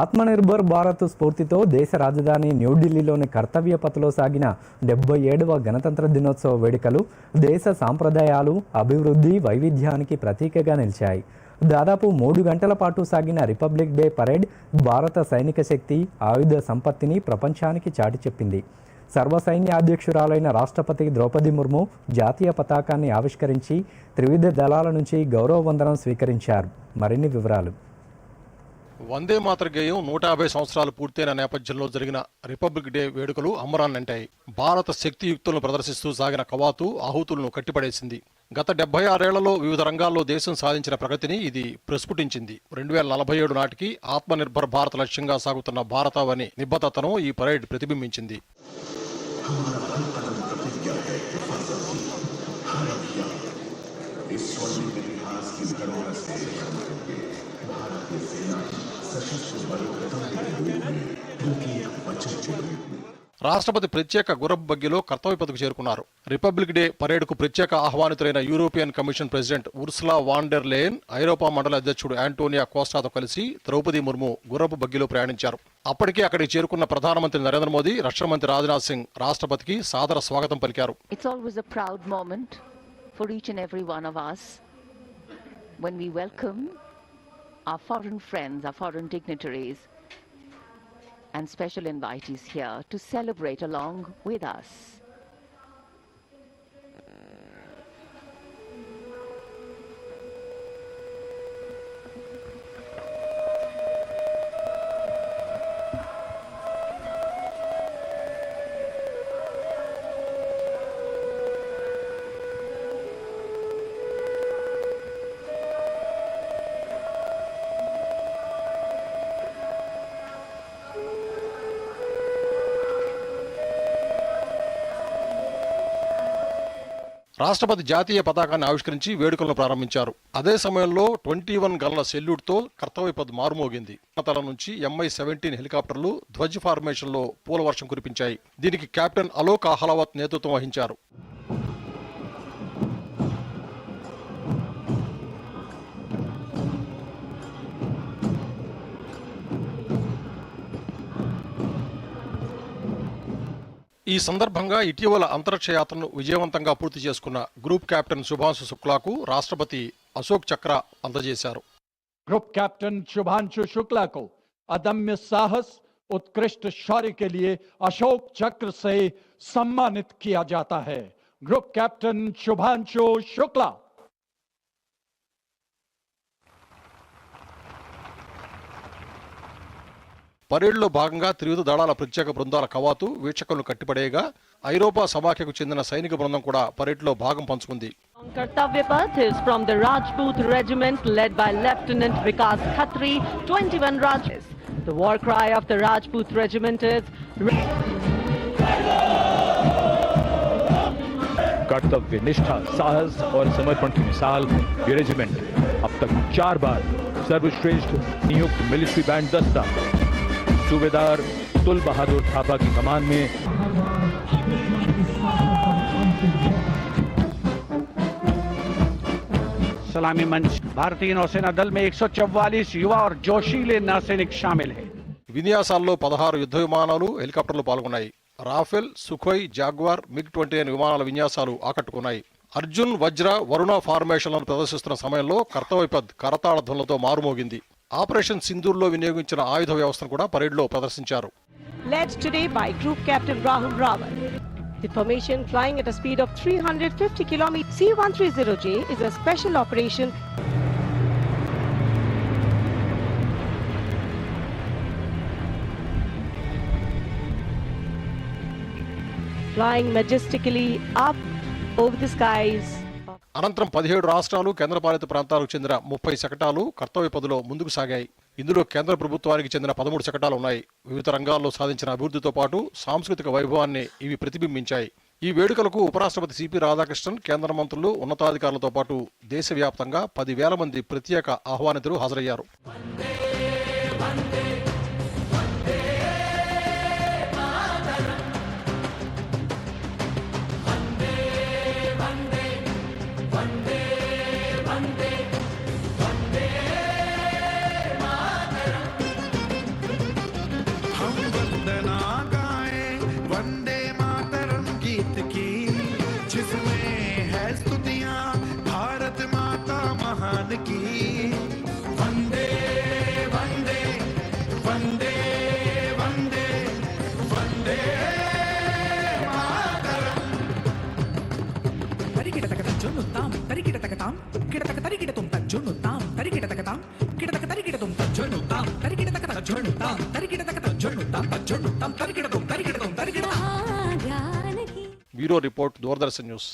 ఆత్మనిర్భర్ భారత్ స్ఫూర్తితో దేశ రాజధాని న్యూఢిల్లీలోని కర్తవ్య పథలో సాగిన డెబ్బై ఏడవ గణతంత్ర దినోత్సవ వేడుకలు దేశ సాంప్రదాయాలు అభివృద్ధి వైవిధ్యానికి ప్రతీకగా నిలిచాయి. దాదాపు మూడు గంటల పాటు సాగిన రిపబ్లిక్ డే పరేడ్ భారత సైనిక శక్తి ఆయుధ సంపత్తిని ప్రపంచానికి చాటి చెప్పింది. సర్వసైన్య అధ్యక్షురాలైన రాష్ట్రపతి ద్రౌపది ముర్ము జాతీయ పతాకాన్ని ఆవిష్కరించి త్రివిధ దళాల నుంచి గౌరవ వందనం స్వీకరించారు. మరిన్ని వివరాలు. వందే మాతర గేయం నూట యాభై సంవత్సరాలు పూర్తయిన నేపథ్యంలో జరిగిన రిపబ్లిక్ డే వేడుకలు అమ్మరాన్నంటాయి భారత శక్తియుక్తులను ప్రదర్శిస్తూ సాగిన కవాతు ఆహుతులను కట్టిపడేసింది. గత డెబ్బై ఆరేళ్ళలో వివిధ రంగాల్లో దేశం సాధించిన ప్రగతిని ఇది ప్రస్ఫుటించింది. రెండు వేల నలభై ఏడు నాటికి ఆత్మనిర్భర్ భారత్ లక్ష్యంగా సాగుతున్న భారతావని నిబద్ధతను ఈ పరేడ్ ప్రతిబింబించింది. రాష్ట్రపతి ప్రత్యేక గుర్రపు బగ్గిలో కర్తవ్య పదకు చేరుకున్నారు. రిపబ్లిక్ డే పరేడ్కు ప్రత్యేక ఆహ్వానితులైన European Commission President Ursula von der Leyen ఐరోపా మండల అధ్యక్షుడు యాంటోనియా కోస్టాతో కలిసి ద్రౌపది ముర్ము గుర్రపు బగ్గిలో ప్రయాణించారు. అప్పటికే అక్కడికి చేరుకున్న ప్రధానమంత్రి నరేంద్ర మోదీ రక్షణ మంత్రి రాజ్నాథ్ సింగ్ రాష్ట్రపతికి సాదర స్వాగతం పలికారు. It's always a proud moment for each and every one of us when we welcome our foreign friends, our foreign dignitaries, and special invitees here to celebrate along with us. రాష్ట్రపతి జాతీయ పతాకాన్ని ఆవిష్కరించి వేడుకలను ప్రారంభించారు. అదే సమయంలో ట్వంటీ వన్ గన్ల సెల్యూట్తో కర్తవ్య పద్ మారుమోగింది. తల నుంచి ఎంఐ సెవెంటీన్ హెలికాప్టర్లు ధ్వజ్ ఫార్మేషన్లో పూలవర్షం కురిపించాయి. దీనికి కెప్టెన్ అలోక్ అహ్లావత్ నేతృత్వం వహించారు. ఈ సందర్భంగా ఇటీవల అంతరిక్ష యాత్రను విజయవంతంగా పూర్తి చేసుకున్న గ్రూప్ కెప్టెన్ శుభాంశు శుక్లాకు రాష్ట్రపతి అశోక్ చక్ర అందజేశారు ग्रुप कैप्टन शुभांशु शुक्ला को अदम्य साहस उत्कृष्ट शौर्य के लिए अशोक चक्र से सम्मानित किया जाता है ग्रुप कैप्टन शुभांशु शुक्ला పరేడ్లో భాగంగా త్రివిధ దళాల ప్రత్యేక బృందాల కవాతు వీక్షకులను కట్టిపడేయగా ఐరోపా సమాఖ్యకు చెందిన సైనిక బృందం కూడా పరేడ్లో భాగం పంచుకుంది On Kartavya Path is from the Rajput Regiment led by Lieutenant Vikas Khatri, 21 Rajs. The war cry of the Rajput Regiment is कर्तव्य निष्ठा साहस और समर्पण की मिसाल ये रेजिमेंट अब तक चार बार सर्वश्रेष्ठ नियुक्त मिलिट्री बैंड दस्ता सूबेदार तुल बहादुर थापा की कमान में सलामी मंच भारतीय नौसेना दल में 144 युवा और जोशीले नौसैनिक शामिल हैं విన్యాసాల్లో పదహారు యుద్ధ విమానాలు హెలికాప్టర్లు పాల్గొన్నాయి Rafale Sukhoi Jaguar MiG twenty nine విమానాల విన్యాసాలు ఆకట్టుకున్నాయి అర్జున్ వజ్ర వరుణ ఫార్మేషన్లను ప్రదర్శిస్తున్న సమయంలో కర్తవ్యపద్ కరతాళ ధ్వనులతో మారుమోగింది ఆపరేషన్ సింధూర్లో వినియోగించిన ఆయుధ వ్యవస్థను కూడా పరేడ్లో ప్రదర్శించారు led today by Group Captain Rahul Rawal. The formation flying at a speed of 350 km C-130J is a special operation flying majestically up over the skies అనంతరం పదిహేడు రాష్ట్రాలు కేంద్రపాలిత ప్రాంతాలకు చెందిన ముప్పై శకటాలు కర్తవ్య పదిలో ముందుకు సాగాయి. ఇందులో కేంద్ర ప్రభుత్వానికి చెందిన పదమూడు శకటాలు ఉన్నాయి. వివిధ రంగాల్లో సాధించిన అభివృద్ధితో పాటు సాంస్కృతిక వైభవాన్ని ఇవి ప్రతిబింబించాయి. ఈ వేడుకలకు ఉపరాష్ట్రపతి సిపి రాధాకృష్ణన్ కేంద్ర మంత్రులు ఉన్నతాధికారులతో పాటు దేశవ్యాప్తంగా పదివేల మంది ప్రత్యేక ఆహ్వానితులు హాజరయ్యారు. తరికిట తగత జొన్నుతాం తరికిట తగత జొన్నుతాం జొన్నుతాం తరికిట తుం తరికిట తుం బ్యూరో రిపోర్ట్ దూరదర్శన్ న్యూస్